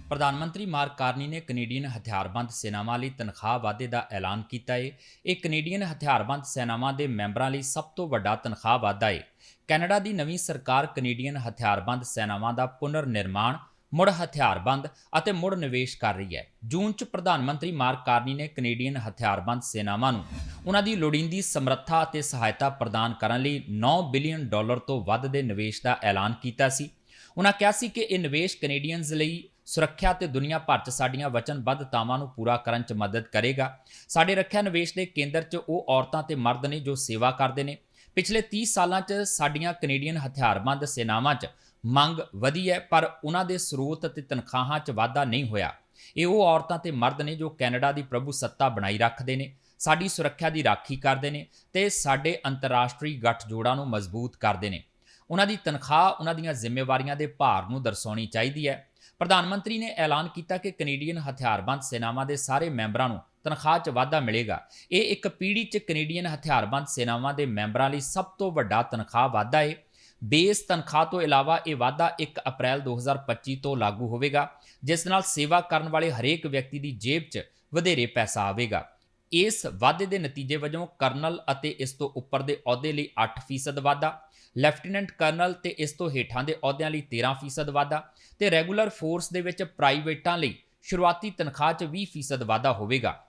ਪ੍ਰਧਾਨ ਮੰਤਰੀ ਮਾਰਕ ਕਾਰਨੀ ਨੇ ਕੈਨੇਡੀਅਨ ਹਥਿਆਰਬੰਦ ਸੈਨਾਵਾਂ ਲਈ ਤਨਖਾਹ ਵਾਧੇ ਦਾ ਐਲਾਨ ਕੀਤਾ ਹੈ ਇਹ ਕੈਨੇਡੀਅਨ ਹਥਿਆਰਬੰਦ ਸੈਨਾਵਾਂ ਦੇ ਮੈਂਬਰਾਂ ਲਈ ਸਭ ਤੋਂ ਵੱਡਾ ਤਨਖਾਹ ਵਾਧਾ ਹੈ ਕੈਨੇਡਾ ਦੀ ਨਵੀਂ ਸਰਕਾਰ ਕੈਨੇਡੀਅਨ ਹਥਿਆਰਬੰਦ ਸੈਨਾਵਾਂ ਦਾ ਪੁਨਰ ਨਿਰਮਾਣ ਮੁੜ ਹਥਿਆਰਬੰਦ ਅਤੇ ਮੁੜ ਨਿਵੇਸ਼ ਕਰ ਰਹੀ ਹੈ। ਜੂਨ 'ਚ ਪ੍ਰਧਾਨ ਮੰਤਰੀ ਮਾਰਕ ਕਾਰਨੀ ਨੇ ਕੈਨੇਡੀਅਨ ਹਥਿਆਰਬੰਦ ਸੈਨਾਵਾਂ ਨੂੰ ਉਹਨਾਂ ਦੀ ਲੋੜੀਂਦੀ ਸਮਰੱਥਾ ਅਤੇ ਸਹਾਇਤਾ ਪ੍ਰਦਾਨ ਕਰਨ ਲਈ 9 ਬਿਲੀਅਨ ਡਾਲਰ ਤੋਂ ਵੱਧ ਦੇ ਨਿਵੇਸ਼ ਦਾ ਐਲਾਨ ਕੀਤਾ ਸੀ। ਉਹਨਾਂ ਕਿਹਾ ਸੀ ਕਿ ਇਹ ਨਿਵੇਸ਼ ਕੈਨੇਡੀਅਨਜ਼ ਲਈ ਸੁਰੱਖਿਆ ਤੇ ਦੁਨੀਆ ਭਰ 'ਚ ਸਾਡੀਆਂ ਵਚਨਬੱਧਤਾਵਾਂ ਨੂੰ ਪੂਰਾ ਕਰਨ 'ਚ ਮਦਦ ਕਰੇਗਾ। ਸਾਡੇ ਰੱਖਿਆ ਨਿਵੇਸ਼ ਦੇ ਕੇਂਦਰ 'ਚ ਉਹ ਔਰਤਾਂ ਤੇ ਮਰਦ ਨੇ ਜੋ ਸੇਵਾ ਕਰਦੇ ਨੇ। ਪਿਛਲੇ 30 ਸਾਲਾਂ 'ਚ ਸਾਡੀਆਂ ਕੈਨੇਡੀਅਨ ਹਥਿਆਰਬੰਦ ਸੈਨਾਵਾਂ 'ਚ ਮੰਗ ਵਧੀ ਹੈ, ਪਰ ਉਹਨਾਂ ਦੇ ਸਰੋਤ ਅਤੇ ਤਨਖਾਹਾਂ 'ਚ ਵਾਧਾ ਨਹੀਂ ਹੋਇਆ। ਇਹ ਉਹ ਔਰਤਾਂ ਤੇ ਮਰਦ ਨੇ ਜੋ ਕੈਨੇਡਾ ਦੀ ਪ੍ਰਭੂ ਸੱਤਾ ਬਣਾਈ ਰੱਖਦੇ ਨੇ, ਸਾਡੀ ਸੁਰੱਖਿਆ ਦੀ ਰਾਖੀ ਕਰਦੇ ਨੇ ਤੇ ਸਾਡੇ ਅੰਤਰਰਾਸ਼ਟਰੀ ਗੱਠਜੋੜਾਂ ਨੂੰ ਮਜ਼ਬੂਤ ਕਰਦੇ ਨੇ। ਉਹਨਾਂ ਦੀ ਤਨਖਾਹ ਉਹਨਾਂ ਦੀਆਂ ਜ਼ਿੰਮੇਵਾਰੀਆਂ ਦੇ ਭਾਰ ਨੂੰ ਦਰਸਾਉਣੀ ਚਾਹੀਦੀ ਹੈ। ਪ੍ਰਧਾਨ ਮੰਤਰੀ ਨੇ ਐਲਾਨ ਕੀਤਾ ਕਿ ਕੈਨੇਡੀਅਨ ਹਥਿਆਰਬੰਦ ਸੈਨਾਵਾਂ ਦੇ ਸਾਰੇ ਮੈਂਬਰਾਂ ਨੂੰ ਤਨਖਾਹ 'ਚ ਵਾਧਾ ਮਿਲੇਗਾ। ਇਹ ਇੱਕ ਪੀੜ੍ਹੀ 'ਚ ਕੈਨੇਡੀਅਨ ਹਥਿਆਰਬੰਦ ਸੈਨਾਵਾਂ ਦੇ ਮੈਂਬਰਾਂ ਲਈ ਸਭ ਤੋਂ ਵੱਡਾ ਤਨਖਾਹ ਵਾਧਾ ਹੈ ਬੇਸ ਤਨਖਾਹ ਤੋਂ ਇਲਾਵਾ ਇਹ ਵਾਧਾ 1 ਅਪ੍ਰੈਲ 2025 ਤੋਂ ਲਾਗੂ ਹੋਵੇਗਾ, ਜਿਸ ਨਾਲ ਸੇਵਾ ਕਰਨ ਵਾਲੇ ਹਰੇਕ ਵਿਅਕਤੀ ਦੀ ਜੇਬ 'ਚ ਵਧੇਰੇ ਪੈਸਾ ਆਵੇਗਾ। ਇਸ ਵਾਧੇ ਦੇ ਨਤੀਜੇ ਵਜੋਂ ਕਰਨਲ ਅਤੇ ਇਸ ਤੋਂ ਉੱਪਰ ਦੇ ਅਹੁਦੇ ਲਈ 8% ਵਾਧਾ, ਲੈਫਟੀਨੈਂਟ ਕਰਨਲ ਤੇ ਇਸ ਤੋਂ ਹੇਠਾਂ ਦੇ ਅਹੁਦਿਆਂ ਲਈ 13% ਵਾਧਾ ਤੇ ਰੈਗੂਲਰ ਫੋਰਸ ਦੇ ਵਿੱਚ ਪ੍ਰਾਈਵੇਟਾਂ ਲਈ ਸ਼ੁਰੂਆਤੀ ਤਨਖਾਹ 'ਚ 20% ਵਾਧਾ ਹੋਵੇਗਾ।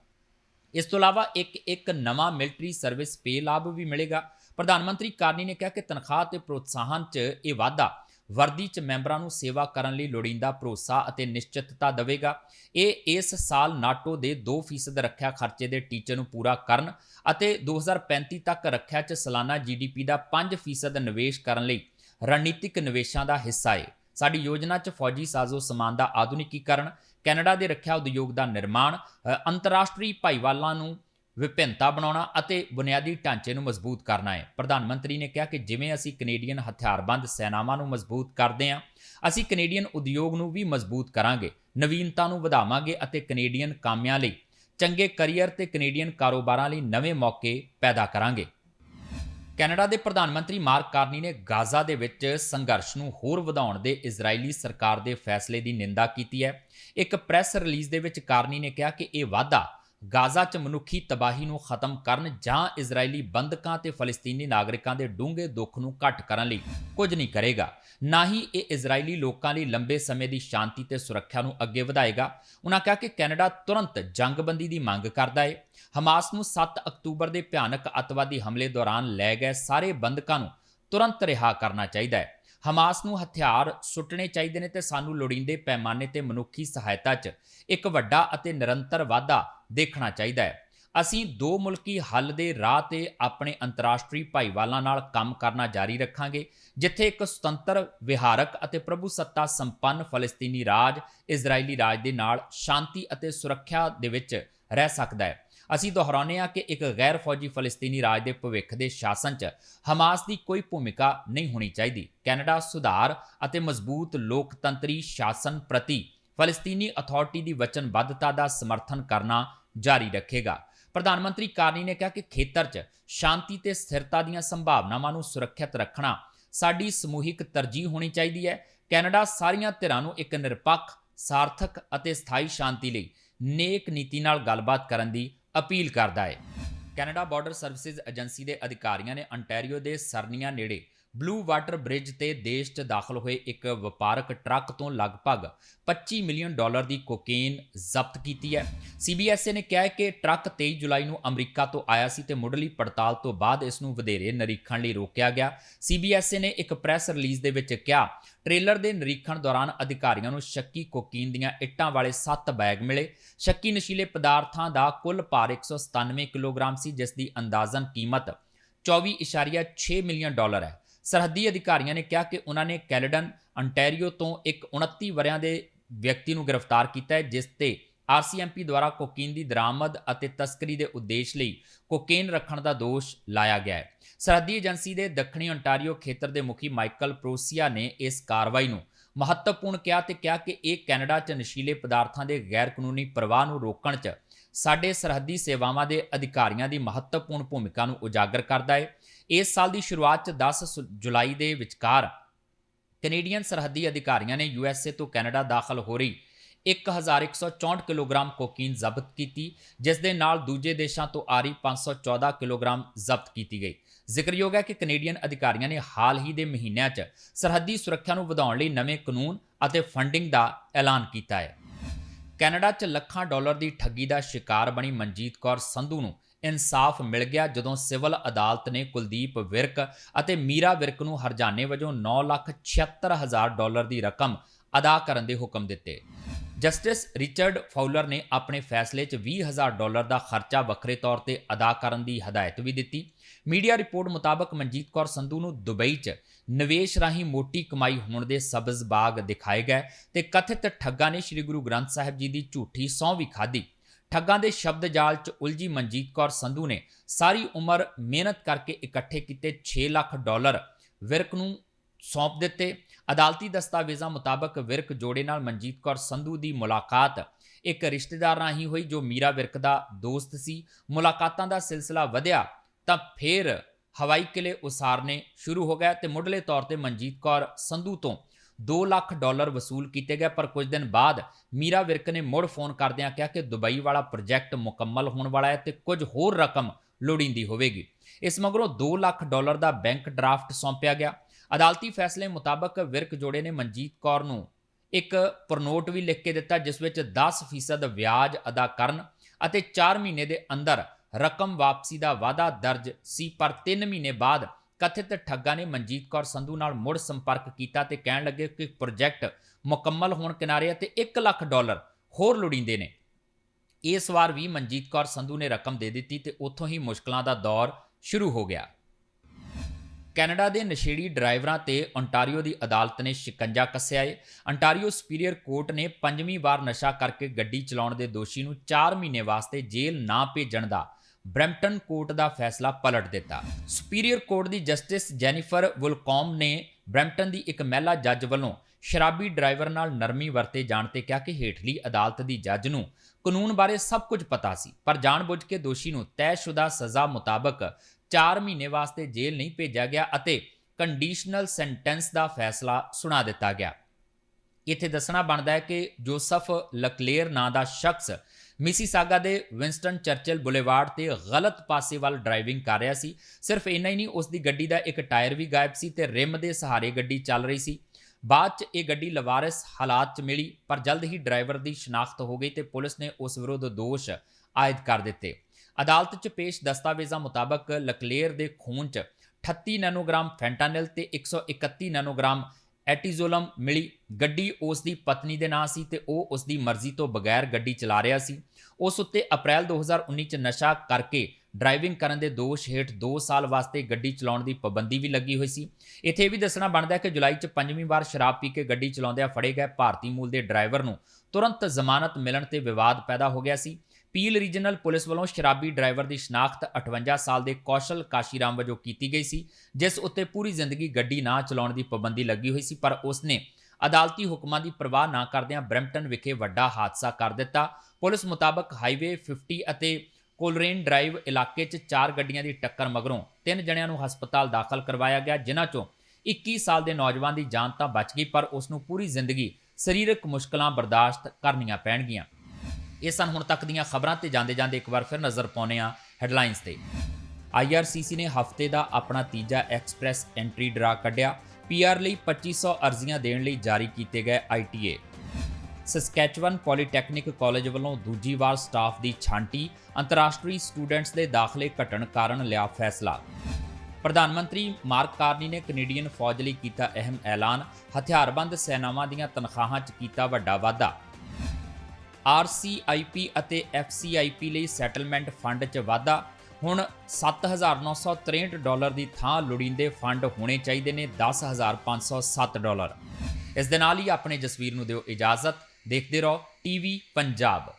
ਇਸ ਤੋਂ ਇਲਾਵਾ ਇੱਕ ਇੱਕ ਨਵਾਂ ਮਿਲਟਰੀ ਸਰਵਿਸ ਪੇ ਲਾਭ ਵੀ ਮਿਲੇਗਾ ਪ੍ਰਧਾਨ ਮੰਤਰੀ ਕਾਰਨੀ ਨੇ ਕਿਹਾ ਕਿ ਤਨਖਾਹ ਤੇ ਪ੍ਰੋਤਸਾਹਨ 'ਚ ਇਹ ਵਾਧਾ ਵਰਦੀ 'ਚ ਮੈਂਬਰਾਂ ਨੂੰ ਸੇਵਾ ਕਰਨ ਲਈ ਲੋੜੀਂਦਾ ਭਰੋਸਾ ਅਤੇ ਨਿਸ਼ਚਿਤਤਾ ਦੇਵੇਗਾ। ਇਹ ਇਸ ਸਾਲ ਨਾਟੋ ਦੇ 2% ਰੱਖਿਆ ਖਰਚੇ ਦੇ ਟੀਚੇ ਨੂੰ ਪੂਰਾ ਕਰਨ ਅਤੇ 2035 ਤੱਕ ਰੱਖਿਆ 'ਚ ਸਾਲਾਨਾ ਜੀਡੀਪੀ ਦਾ 5% ਨਿਵੇਸ਼ ਕਰਨ ਲਈ ਰਣਨੀਤਿਕ ਨਿਵੇਸ਼ਾਂ ਦਾ ਹਿੱਸਾ ਹੈ ਸਾਡੀ ਯੋਜਨਾ 'ਚ ਫੌਜੀ ਸਾਜ਼ੋ ਸਮਾਨ ਦਾ ਆਧੁਨਿਕੀਕਰਨ, ਕੈਨੇਡਾ ਦੇ ਰੱਖਿਆ ਉਦਯੋਗ ਦਾ ਨਿਰਮਾਣ ਅੰਤਰਰਾਸ਼ਟਰੀ ਭਾਈਵਾਲਾਂ ਨੂੰ ਵਿਭਿੰਨਤਾ ਬਣਾਉਣਾ ਅਤੇ ਬੁਨਿਆਦੀ ਢਾਂਚੇ ਨੂੰ ਮਜ਼ਬੂਤ ਕਰਨਾ ਹੈ। ਪ੍ਰਧਾਨ ਮੰਤਰੀ ਨੇ ਕਿਹਾ ਕਿ ਜਿਵੇਂ ਅਸੀਂ ਕੈਨੇਡੀਅਨ ਹਥਿਆਰਬੰਦ ਸੈਨਾਵਾਂ ਨੂੰ ਮਜ਼ਬੂਤ ਕਰਦੇ ਹਾਂ, ਅਸੀਂ ਕੈਨੇਡੀਅਨ ਉਦਯੋਗ ਨੂੰ ਵੀ ਮਜ਼ਬੂਤ ਕਰਾਂਗੇ, ਨਵੀਨਤਾ ਨੂੰ ਵਧਾਵਾਂਗੇ ਅਤੇ ਕੈਨੇਡੀਅਨ ਕਾਮਿਆਂ ਲਈ, ਚੰਗੇ ਕੈਰੀਅਰ ਤੇ ਕੈਨੇਡੀਅਨ ਕਾਰੋਬਾਰਾਂ ਲਈ ਨਵੇਂ ਮੌਕੇ ਪੈਦਾ ਕਰਾਂਗੇ। ਕੈਨੇਡਾ ਦੇ ਪ੍ਰਧਾਨ ਮੰਤਰੀ ਮਾਰਕ ਕਾਰਨੀ ਨੇ ਗਾਜ਼ਾ ਦੇ ਵਿੱਚ ਸੰਘਰਸ਼ ਨੂੰ ਹੋਰ ਵਧਾਉਣ ਦੇ ਇਜ਼ਰਾਈਲੀ ਸਰਕਾਰ ਦੇ ਫੈਸਲੇ ਦੀ ਨਿੰਦਾ ਕੀਤੀ ਹੈ। ਇੱਕ ਪ੍ਰੈਸ ਰਿਲੀਜ਼ ਦੇ ਵਿੱਚ ਕਾਰਨੀ ਨੇ ਕਿਹਾ ਕਿ ਇਹ ਵਾਅਦਾ ਗਾਜ਼ਾ 'ਚ ਮਨੁੱਖੀ ਤਬਾਹੀ ਨੂੰ ਖਤਮ ਕਰਨ ਜਾਂ ਇਜ਼ਰਾਈਲੀ ਬੰਦਕਾਂ ਤੇ ਫਲਸਤੀਨੀ ਨਾਗਰਿਕਾਂ ਦੇ ਡੂੰਘੇ ਦੁੱਖ ਨੂੰ ਘੱਟ ਕਰਨ ਲਈ ਕੁਝ ਨਹੀਂ ਕਰੇਗਾ। ਨਾ ਹੀ ਇਹ ਇਜ਼ਰਾਈਲੀ ਲੋਕਾਂ ਲਈ ਲੰਬੇ ਸਮੇਂ ਦੀ ਸ਼ਾਂਤੀ ਤੇ ਸੁਰੱਖਿਆ ਨੂੰ ਅੱਗੇ ਵਧਾਏਗਾ। ਉਹਨਾਂ ਕਿਹਾ ਕਿ ਕੈਨੇਡਾ ਤੁਰੰਤ ਜੰਗਬੰਦੀ ਦੀ ਮੰਗ ਕਰਦਾ ਹੈ ਹਮਾਸ ਨੂੰ 7 ਅਕਤੂਬਰ ਦੇ ਭਿਆਨਕ ਅੱਤਵਾਦੀ ਹਮਲੇ ਦੌਰਾਨ ਲੈ ਗਏ ਸਾਰੇ ਬੰਦਕਾਂ ਨੂੰ ਤੁਰੰਤ ਰਿਹਾ ਕਰਨਾ ਚਾਹੀਦਾ ਹੈ ਹਮਾਸ ਨੂੰ ਹਥਿਆਰ ਸੁੱਟਣੇ ਚਾਹੀਦੇ ਨੇ ਤੇ ਸਾਨੂੰ ਲੋੜੀਂਦੇ ਪੈਮਾਨੇ ਤੇ ਮਨੁੱਖੀ ਸਹਾਇਤਾ 'ਚ ਇੱਕ ਵੱਡਾ ਅਤੇ ਨਿਰੰਤਰ ਵਾਧਾ ਦੇਖਣਾ ਚਾਹੀਦਾ ਹੈ। ਅਸੀਂ ਦੋ ਮੁਲਕੀ ਹੱਲ ਦੇ ਰਾਹ ਤੇ ਆਪਣੇ ਅੰਤਰਰਾਸ਼ਟਰੀ ਭਾਈਵਾਲਾਂ ਨਾਲ ਕੰਮ ਕਰਨਾ ਜਾਰੀ ਰੱਖਾਂਗੇ, ਜਿੱਥੇ ਇੱਕ ਸੁਤੰਤਰ, ਵਿਹਾਰਕ ਅਤੇ ਪ੍ਰਭੂ ਸੱਤਾ ਸੰਪੰਨ ਫਲਸਤੀਨੀ ਰਾਜ ਇਜ਼ਰਾਈਲੀ ਰਾਜ ਦੇ ਨਾਲ ਸ਼ਾਂਤੀ ਅਤੇ ਸੁਰੱਖਿਆ ਦੇ ਵਿੱਚ ਰਹਿ ਸਕਦਾ ਹੈ। ਅਸੀਂ ਦੁਹਰਾਉਂਦੇ ਹਾਂ ਕਿ ਇੱਕ ਗੈਰ ਫੌਜੀ ਫਲਸਤੀਨੀ ਰਾਜ ਦੇ ਭਵਿੱਖ ਦੇ ਸ਼ਾਸਨ 'ਚ ਹਮਾਸ ਦੀ ਕੋਈ ਭੂਮਿਕਾ ਨਹੀਂ ਹੋਣੀ ਚਾਹੀਦੀ। ਕੈਨੇਡਾ ਸੁਧਾਰ ਅਤੇ ਮਜ਼ਬੂਤ ਲੋਕਤੰਤਰੀ ਸ਼ਾਸਨ ਪ੍ਰਤੀ ਫਲਸਤੀਨੀ ਅਥਾਰਟੀ ਦੀ ਵਚਨਬੱਧਤਾ ਦਾ ਸਮਰਥਨ ਕਰਨਾ ਜਾਰੀ ਰੱਖੇਗਾ। ਪ੍ਰਧਾਨ ਮੰਤਰੀ ਕਾਰਨੀ ਨੇ ਕਿਹਾ ਕਿ ਖੇਤਰ 'ਚ ਸ਼ਾਂਤੀ ਤੇ ਸਥਿਰਤਾ ਦੀਆਂ ਸੰਭਾਵਨਾਵਾਂ ਨੂੰ ਸੁਰੱਖਿਅਤ ਰੱਖਣਾ ਸਾਡੀ ਸਮੂਹਿਕ ਤਰਜੀਹ ਹੋਣੀ ਚਾਹੀਦੀ ਹੈ। ਕੈਨੇਡਾ ਸਾਰੀਆਂ ਧਿਰਾਂ ਨੂੰ ਇੱਕ ਨਿਰਪੱਖ, ਸਾਰਥਕ ਅਤੇ ਸਥਾਈ ਸ਼ਾਂਤੀ ਲਈ ਨੇਕ ਨੀਤੀ ਨਾਲ ਗੱਲਬਾਤ ਕਰਨ ਦੀ ਅਪੀਲ ਕਰਦਾ ਹੈ। ਕੈਨੇਡਾ ਬਾਰਡਰ ਸਰਵਿਸਿਜ਼ ਏਜੰਸੀ ਦੇ ਅਧਿਕਾਰੀਆਂ ਨੇ ਅੰਟੈਰੀਓ ਦੇ ਸਰਨੀਆਂ ਨੇੜੇ ਬਲੂ ਵਾਟਰ ਬ੍ਰਿਜ ਤੇ ਦੇਸ਼ 'ਚ ਦਾਖਲ ਹੋਏ ਇੱਕ ਵਪਾਰਕ ਟਰੱਕ ਤੋਂ ਲਗਭਗ 25 ਮਿਲੀਅਨ ਡਾਲਰ ਦੀ ਕੋਕੇਨ ਜ਼ਬਤ ਕੀਤੀ ਹੈ। ਸੀਬੀਐਸਏ ਨੇ ਕਿਹਾ ਕਿ ਟਰੱਕ 23 ਜੁਲਾਈ ਨੂੰ ਅਮਰੀਕਾ ਤੋਂ ਆਇਆ ਸੀ ਤੇ ਮੁੱਢਲੀ ਪੜਤਾਲ ਤੋਂ ਬਾਅਦ ਇਸ ਨੂੰ ਵਧੇਰੇ ਨਿਰੀਖਣ ਲਈ ਰੋਕਿਆ ਗਿਆ। ਸੀਬੀਐਸਏ ਨੇ ਇੱਕ ਪ੍ਰੈਸ ਰਿਲੀਜ਼ ਦੇ ਵਿੱਚ ਕਿਹਾ, ਟ੍ਰੇਲਰ ਦੇ ਨਿਰੀਖਣ ਦੌਰਾਨ ਅਧਿਕਾਰੀਆਂ ਨੂੰ ਸ਼ੱਕੀ ਕੋਕੀਨ ਦੀਆਂ ਇੱਟਾਂ ਵਾਲੇ 7 ਬੈਗ ਮਿਲੇ। ਸ਼ੱਕੀ ਨਸ਼ੀਲੇ ਪਦਾਰਥਾਂ ਦਾ ਕੁੱਲ ਭਾਰ 197 ਕਿਲੋਗ੍ਰਾਮ ਸੀ, ਜਿਸ ਦੀ ਅੰਦਾਜ਼ਨ ਕੀਮਤ 24.6 ਮਿਲੀਅਨ ਡਾਲਰ ਹੈ। ਸਰਹੱਦੀ ਅਧਿਕਾਰੀਆਂ ਨੇ ਕਿਹਾ ਕਿ ਉਹਨਾਂ ਨੇ ਕੈਲੇਡਨ ਅੰਟੈਰੀਓ ਤੋਂ ਇੱਕ 29 ਵਰਿਆਂ ਦੇ ਵਿਅਕਤੀ ਨੂੰ ਗ੍ਰਿਫਤਾਰ ਕੀਤਾ ਹੈ, ਜਿਸ ਤੇ ਆਰਸੀਐਮਪੀ ਦੁਆਰਾ ਕੋਕੀਨ ਦੀ ਦਰਾਮਦ ਅਤੇ ਤਸਕਰੀ ਦੇ ਉਦੇਸ਼ ਲਈ ਕੋਕੇਨ ਰੱਖਣ ਦਾ ਦੋਸ਼ ਲਾਇਆ ਗਿਆ ਹੈ। ਸਰਹੱਦੀ ਏਜੰਸੀ ਦੇ ਦੱਖਣੀ ਅੰਟਾਰੀਓ ਖੇਤਰ ਦੇ ਮੁਖੀ ਮਾਈਕਲ ਪ੍ਰੋਸੀਆ ਨੇ ਇਸ ਕਾਰਵਾਈ ਨੂੰ ਮਹੱਤਵਪੂਰਨ ਕਿਹਾ ਤੇ ਕਿਹਾ ਕਿ ਇਹ ਕੈਨੇਡਾ 'ਚ ਨਸ਼ੀਲੇ ਪਦਾਰਥਾਂ ਦੇ ਗੈਰ ਕਾਨੂੰਨੀ ਪ੍ਰਵਾਹ ਨੂੰ ਰੋਕਣ 'ਚ ਸਾਡੇ ਸਰਹੱਦੀ ਸੇਵਾਵਾਂ ਦੇ ਅਧਿਕਾਰੀਆਂ ਦੀ ਮਹੱਤਵਪੂਰਨ ਭੂਮਿਕਾ ਨੂੰ ਉਜਾਗਰ ਕਰਦਾ ਹੈ। ਇਸ ਸਾਲ ਦੀ ਸ਼ੁਰੂਆਤ 'ਚ 10 ਸੁ- ਜੁਲਾਈ ਦੇ ਵਿਚਕਾਰ ਕੈਨੇਡੀਅਨ ਸਰਹੱਦੀ ਅਧਿਕਾਰੀਆਂ ਨੇ ਯੂਐਸਏ ਤੋਂ ਕੈਨੇਡਾ ਦਾਖਲ ਹੋ ਰਹੀ 1164 ਕਿਲੋਗ੍ਰਾਮ ਕੋਕੀਨ ਜ਼ਬਤ ਕੀਤੀ, ਜਿਸ ਦੇ ਨਾਲ ਦੂਜੇ ਦੇਸ਼ਾਂ ਤੋਂ ਆ ਰਹੀ 514 ਕਿਲੋਗ੍ਰਾਮ ਜ਼ਬਤ ਕੀਤੀ ਗਈ। ਜ਼ਿਕਰਯੋਗ ਹੈ ਕਿ ਕੈਨੇਡੀਅਨ ਅਧਿਕਾਰੀਆਂ ਨੇ ਹਾਲ ਹੀ ਦੇ ਮਹੀਨਿਆਂ 'ਚ ਸਰਹੱਦੀ ਸੁਰੱਖਿਆ ਨੂੰ ਵਧਾਉਣ ਲਈ ਨਵੇਂ ਕਾਨੂੰਨ ਅਤੇ ਫੰਡਿੰਗ ਦਾ ਐਲਾਨ ਕੀਤਾ ਹੈ। ਕੈਨੇਡਾ 'ਚ ਲੱਖਾਂ ਡਾਲਰ ਦੀ ਠੱਗੀ ਦਾ ਸ਼ਿਕਾਰ ਬਣੀ ਮਨਜੀਤ ਕੌਰ ਸੰਧੂ ਨੂੰ ਇਨਸਾਫ ਮਿਲ ਗਿਆ ਜਦੋਂ ਸਿਵਲ ਅਦਾਲਤ ਨੇ ਕੁਲਦੀਪ ਵਿਰਕ ਅਤੇ ਮੀਰਾ ਵਿਰਕ ਨੂੰ ਹਰਜਾਨੇ ਵਜੋਂ 9,76,000 ਡਾਲਰ ਦੀ ਰਕਮ ਅਦਾ ਕਰਨ ਦੇ ਹੁਕਮ ਦਿੱਤੇ। ਜਸਟਿਸ ਰਿਚਰਡ ਫਾਉਲਰ ਨੇ ਆਪਣੇ ਫੈਸਲੇ 'ਚ 20000 ਡਾਲਰ ਦਾ ਖਰਚਾ ਵੱਖਰੇ ਤੌਰ ਤੇ ਅਦਾ ਕਰਨ ਦੀ ਹਦਾਇਤ ਵੀ ਦਿੱਤੀ। ਮੀਡੀਆ ਰਿਪੋਰਟ ਮੁਤਾਬਕ ਮਨਜੀਤ ਕੌਰ ਸੰਧੂ ਨੂੰ ਦੁਬਈ 'ਚ ਨਿਵੇਸ਼ ਰਾਹੀਂ ਮੋਟੀ ਕਮਾਈ ਹੋਣ ਦੇ ਸਬਜ਼ ਬਾਗ ਦਿਖਾਏ ਗਏ ਤੇ ਕਥਿਤ ਠੱਗਾਂ ਨੇ ਸ੍ਰੀ ਗੁਰੂ ਗ੍ਰੰਥ ਸਾਹਿਬ ਜੀ ਦੀ ਝੂਠੀ ਸਹੁੰ ਵੀ ਖਾਧੀ। ਠੱਗਾਂ ਦੇ ਸ਼ਬਦ ਜਾਲ 'ਚ ਉਲਝੀ ਮਨਜੀਤ ਕੌਰ ਸੰਧੂ ਨੇ ਸਾਰੀ ਉਮਰ ਮਿਹਨਤ ਕਰਕੇ ਇਕੱਠੇ ਕੀਤੇ 6 ਲੱਖ ਡਾਲਰ ਵਿਰਕ ਨੂੰ ਸੌਂਪ ਦਿੱਤੇ। ਅਦਾਲਤੀ ਦਸਤਾਵੇਜ਼ਾਂ ਮੁਤਾਬਕ ਵਿਰਕ ਜੋੜੇ ਨਾਲ ਮਨਜੀਤ ਕੌਰ ਸੰਧੂ ਦੀ ਮੁਲਾਕਾਤ ਇੱਕ ਰਿਸ਼ਤੇਦਾਰ ਰਾਹੀਂ ਹੋਈ ਜੋ ਮੀਰਾ ਵਿਰਕ ਦਾ ਦੋਸਤ ਸੀ। ਮੁਲਾਕਾਤਾਂ ਦਾ ਸਿਲਸਿਲਾ ਵਧਿਆ ਤਾਂ ਫਿਰ ਹਵਾਈ ਕਿਲੇ ਉਸਾਰਨੇ ਸ਼ੁਰੂ ਹੋ ਗਿਆ ਤੇ ਮੁੱਢਲੇ ਤੌਰ ਤੇ ਮਨਜੀਤ ਕੌਰ ਸੰਧੂ ਤੋਂ 2 ਲੱਖ ਡਾਲਰ ਵਸੂਲ ਕੀਤੇ ਗਏ, ਪਰ ਕੁਝ ਦਿਨ ਬਾਅਦ ਮੀਰਾ ਵਿਰਕ ਨੇ ਮੁੜ ਫੋਨ ਕਰਦਿਆਂ ਕਿਹਾ ਕਿ ਦੁਬਈ ਵਾਲਾ ਪ੍ਰੋਜੈਕਟ ਮੁਕੰਮਲ ਹੋਣ ਵਾਲਾ ਹੈ ਤੇ ਕੁਝ ਹੋਰ ਰਕਮ ਲੋੜੀਂਦੀ ਹੋਵੇਗੀ। ਇਸ ਮਗਰੋਂ 2 ਲੱਖ ਡਾਲਰ ਦਾ ਬੈਂਕ ਡਰਾਫਟ ਸੌਂਪਿਆ ਗਿਆ। ਅਦਾਲਤੀ ਫੈਸਲੇ ਮੁਤਾਬਕ ਵਿਰਕ ਜੋੜੇ ਨੇ ਮਨਜੀਤ ਕੌਰ ਨੂੰ ਇੱਕ ਪ੍ਰਨੋਟ ਵੀ ਲਿਖ ਕੇ ਦਿੱਤਾ, ਜਿਸ ਵਿੱਚ 10% ਵਿਆਜ ਅਦਾ ਕਰਨ ਅਤੇ 4 ਮਹੀਨੇ ਦੇ ਅੰਦਰ ਰਕਮ ਵਾਪਸੀ ਦਾ ਵਾਅਦਾ ਦਰਜ ਸੀ, ਪਰ 3 ਮਹੀਨੇ ਬਾਅਦ ਕਥਿਤ ਠੱਗਾਂ ਨੇ ਮਨਜੀਤ ਕੌਰ ਸੰਧੂ ਨਾਲ ਮੁੜ ਸੰਪਰਕ ਕੀਤਾ ਤੇ ਕਹਿਣ ਲੱਗੇ ਕਿ ਪ੍ਰੋਜੈਕਟ ਮੁਕੰਮਲ ਹੋਣ ਕਿਨਾਰੇ ਅਤੇ ਤੇ 1 ਲੱਖ ਡਾਲਰ ਹੋਰ ਲੋੜੀਂਦੇ ਨੇ। ਇਸ ਵਾਰ ਵੀ ਮਨਜੀਤ ਕੌਰ ਸੰਧੂ ਨੇ ਰਕਮ ਦੇ ਦਿੱਤੀ ਤੇ ਉੱਥੋਂ ਹੀ ਮੁਸ਼ਕਲਾਂ ਦਾ ਦੌਰ ਸ਼ੁਰੂ ਹੋ ਗਿਆ। ਕੈਨੇਡਾ ਦੇ ਨਸ਼ੇੜੀ ਡਰਾਈਵਰਾਂ ਤੇ ontario ਦੀ ਅਦਾਲਤ ਨੇ ਸ਼ਿਕੰਜਾ ਕੱਸਿਆ ਏ। ontario ਸੁਪੀਰੀਅਰ ਕੋਰਟ ਨੇ ਪੰਜਵੀਂ ਵਾਰ ਨਸ਼ਾ ਕਰਕੇ ਗੱਡੀ ਚਲਾਉਣ ਦੇ ਦੋਸ਼ੀ ਨੂੰ 4 ਮਹੀਨੇ ਵਾਸਤੇ ਜੇਲ੍ਹ ਨਾ ਭੇਜਣ ਦਾ ਬ੍ਰੈਂਪਟਨ ਕੋਰਟ ਦਾ ਫੈਸਲਾ ਪਲਟ ਦਿੱਤਾ। ਸੁਪੀਰੀਅਰ ਕੋਰਟ ਦੀ ਜਸਟਿਸ ਜੈਨੀਫਰ ਵੁਲਕੌਮ ਨੇ ਬ੍ਰੈਂਪਟਨ ਦੀ ਇੱਕ ਮਹਿਲਾ ਜੱਜ ਵੱਲੋਂ ਸ਼ਰਾਬੀ ਡਰਾਈਵਰ ਨਾਲ ਨਰਮੀ ਵਰਤੇ ਜਾਣ ਤੇ ਕਿਹਾ ਕਿ ਹੇਠਲੀ ਅਦਾਲਤ ਦੀ ਜੱਜ ਨੂੰ ਕਾਨੂੰਨ ਬਾਰੇ ਸਭ ਕੁਝ ਪਤਾ ਸੀ, ਪਰ ਜਾਣਬੁੱਝ ਕੇ ਦੋਸ਼ੀ ਨੂੰ ਤੈਅਸ਼ੁਦਾ ਸਜ਼ਾ ਮੁਤਾਬਕ 4 ਮਹੀਨੇ ਵਾਸਤੇ ਜੇਲ੍ਹ ਨਹੀਂ ਭੇਜਿਆ ਗਿਆ ਅਤੇ ਕੰਡੀਸ਼ਨਲ ਸੈਂਟੈਂਸ ਦਾ ਫੈਸਲਾ ਸੁਣਾ ਦਿੱਤਾ ਗਿਆ। ਇੱਥੇ ਦੱਸਣਾ ਬਣਦਾ ਹੈ ਕਿ ਜੋਸਫ ਲਕਲੇਰ ਨਾਂ ਦਾ ਸ਼ਖਸ ਮਿਸੀਸਾਗਾ ਦੇ ਵਿੰਸਟਨ ਚਰਚਿਲ ਬੁਲੇਵਾਰਡ ਤੇ ਗਲਤ ਪਾਸੇ ਵੱਲ ਡਰਾਈਵਿੰਗ ਕਰ ਰਿਹਾ ਸੀ। ਸਿਰਫ ਇੰਨਾ ਹੀ ਨਹੀਂ ਉਸ ਦੀ ਗੱਡੀ ਦਾ ਇੱਕ ਟਾਇਰ ਵੀ ਗਾਇਬ ਸੀ ਤੇ ਰਿਮ ਦੇ ਸਹਾਰੇ ਗੱਡੀ ਚੱਲ ਰਹੀ ਸੀ। ਬਾਅਦ 'ਚ ਇਹ ਗੱਡੀ ਲਵਾਰਿਸ ਹਾਲਾਤ 'ਚ ਮਿਲੀ, ਪਰ ਜਲਦ ਹੀ ਡਰਾਈਵਰ ਦੀ ਸ਼ਨਾਖਤ ਹੋ ਗਈ ਤੇ ਪੁਲਿਸ ਨੇ ਉਸ ਵਿਰੁੱਧ ਦੋਸ਼ ਆਇਦ ਕਰ ਦਿੱਤੇ। ਅਦਾਲਤ 'ਚ ਪੇਸ਼ ਦਸਤਾਵੇਜ਼ਾਂ ਮੁਤਾਬਕ ਲਕਲੇਰ ਦੇ ਖੂਨ 'ਚ 38 ਨੈਨੋਗ੍ਰਾਮ ਫੈਂਟਾਨਿਲ ਤੇ 131 ਨੈਨੋਗ੍ਰਾਮ ਐਟੀਜ਼ੋਲਮ ਮਿਲੀ। ਗੱਡੀ ਉਸ ਦੀ ਪਤਨੀ ਦੇ ਨਾਂ ਸੀ ਤੇ ਉਹ ਉਸ ਦੀ ਮਰਜ਼ੀ ਤੋਂ ਬਗੈਰ ਗੱਡੀ ਚਲਾ ਰਿਹਾ ਸੀ। ਉਸ ਉੱਤੇ ਅਪ੍ਰੈਲ 2019 ਚ ਨਸ਼ਾ ਕਰਕੇ ਡਰਾਈਵਿੰਗ ਕਰਨ ਦੇ ਦੋਸ਼ ਹੇਠ 2 ਸਾਲ ਵਾਸਤੇ ਗੱਡੀ ਚਲਾਉਣ ਦੀ ਪਾਬੰਦੀ ਵੀ ਲੱਗੀ ਹੋਈ ਸੀ। ਇੱਥੇ ਇਹ ਵੀ ਦੱਸਣਾ ਬਣਦਾ ਹੈ ਕਿ ਜੁਲਾਈ ਚ ਪੰਜਵੀਂ ਵਾਰ ਸ਼ਰਾਬ ਪੀ ਕੇ ਗੱਡੀ ਚਲਾਉਂਦਿਆਂ ਫੜੇ ਗਏ ਭਾਰਤੀ ਮੂਲ ਦੇ ਡਰਾਈਵਰ ਨੂੰ ਤੁਰੰਤ ਜ਼ਮਾਨਤ ਮਿਲਣ ਤੇ ਵਿਵਾਦ ਪੈਦਾ ਹੋ ਗਿਆ ਸੀ। ਪੀਲ ਰੀਜਨਲ ਪੁਲਿਸ ਵੱਲੋਂ ਸ਼ਰਾਬੀ ਡਰਾਈਵਰ ਦੀ ਸ਼ਨਾਖਤ 58 ਸਾਲ ਦੇ ਕੌਸ਼ਲ ਕਾਸ਼ੀਰਾਮ ਵਜੋਂ ਕੀਤੀ ਗਈ ਸੀ, ਜਿਸ ਉੱਤੇ ਪੂਰੀ ਜ਼ਿੰਦਗੀ ਗੱਡੀ ਨਾ ਚਲਾਉਣ ਦੀ ਪਾਬੰਦੀ ਲੱਗੀ ਹੋਈ ਸੀ, ਪਰ ਉਸ ਨੇ ਅਦਾਲਤੀ ਹੁਕਮਾਂ ਦੀ ਪਰਵਾਹ ਨਾ ਕਰਦਿਆਂ ਬ੍ਰੈਂਪਟਨ ਵਿਖੇ ਵੱਡਾ ਹਾਦਸਾ ਕਰ ਦਿੱਤਾ। ਪੁਲਿਸ ਮੁਤਾਬਕ ਹਾਈਵੇ 50 ਅਤੇ ਕੋਲਰੇਨ ਡਰਾਈਵ ਇਲਾਕੇ 'ਚ ਚਾਰ ਗੱਡੀਆਂ ਦੀ ਟੱਕਰ ਮਗਰੋਂ ਤਿੰਨ ਜਣਿਆਂ ਨੂੰ ਹਸਪਤਾਲ ਦਾਖਲ ਕਰਵਾਇਆ ਗਿਆ, ਜਿਨ੍ਹਾਂ 'ਚੋਂ 21 ਸਾਲ ਦੇ ਨੌਜਵਾਨ ਦੀ ਜਾਨ ਤਾਂ ਬਚ ਗਈ, ਪਰ ਉਸ ਨੂੰ ਪੂਰੀ ਜ਼ਿੰਦਗੀ ਸਰੀਰਕ ਮੁਸ਼ਕਲਾਂ ਬਰਦਾਸ਼ਤ ਕਰਨੀਆਂ ਪੈਣਗੀਆਂ। ਇਹ ਸਨ ਹੁਣ ਤੱਕ ਦੀਆਂ ਖਬਰਾਂ ਤੇ ਜਾਂਦੇ ਜਾਂਦੇ ਇੱਕ ਵਾਰ ਫਿਰ ਨਜ਼ਰ ਪਾਉਨੇ ਆ ਹੈਡਲਾਈਨਸ ਤੇ। IRCC ਨੇ ਹਫ਼ਤੇ ਦਾ ਆਪਣਾ ਤੀਜਾ ਐਕਸਪ੍ਰੈਸ ਐਂਟਰੀ ਡਰਾ ਕੱਢਿਆ। PR ਲਈ 2500 ਅਰਜ਼ੀਆਂ ਦੇਣ ਲਈ ਜਾਰੀ ਕੀਤੇ ਗਏ ITA ਸਸਕੈਚਵਨ ਪੋਲੀਟੈਕਨਿਕ ਕਾਲਜ ਵੱਲੋਂ ਦੂਜੀ ਵਾਰ ਸਟਾਫ ਦੀ ਛਾਂਟੀ, ਅੰਤਰਰਾਸ਼ਟਰੀ ਸਟੂਡੈਂਟਸ ਦੇ ਦਾਖਲੇ ਘਟਣ ਕਾਰਨ ਲਿਆ ਫੈਸਲਾ। ਪ੍ਰਧਾਨ ਮੰਤਰੀ ਮਾਰਕ ਕਾਰਨੀ ਨੇ ਕੈਨੇਡੀਅਨ ਫੌਜ ਲਈ ਕੀਤਾ ਅਹਿਮ ਐਲਾਨ, ਹਥਿਆਰਬੰਦ ਸੈਨਾਵਾਂ ਦੀਆਂ ਤਨਖਾਹਾਂ 'ਚ ਕੀਤਾ ਵੱਡਾ ਵਾਧਾ। RCIP ਅਤੇ FCIP ਲਈ ਸੈਟਲਮੈਂਟ ਫੰਡ 'ਚ ਵਾਧਾ। ਹੁਣ 7963 ਡਾਲਰ ਦੀ ਥਾਂ ਲੋੜੀਂਦੇ ਫੰਡ ਹੋਣੇ ਚਾਹੀਦੇ ਨੇ 10507 ਡਾਲਰ। ਇਸ ਦੇ ਨਾਲ ਹੀ ਆਪਣੇ ਜਸਵੀਰ ਨੂੰ ਦਿਓ ਇਜਾਜ਼ਤ। ਦੇਖਦੇ ਰਹੋ, ਟੀਵੀ ਪੰਜਾਬ।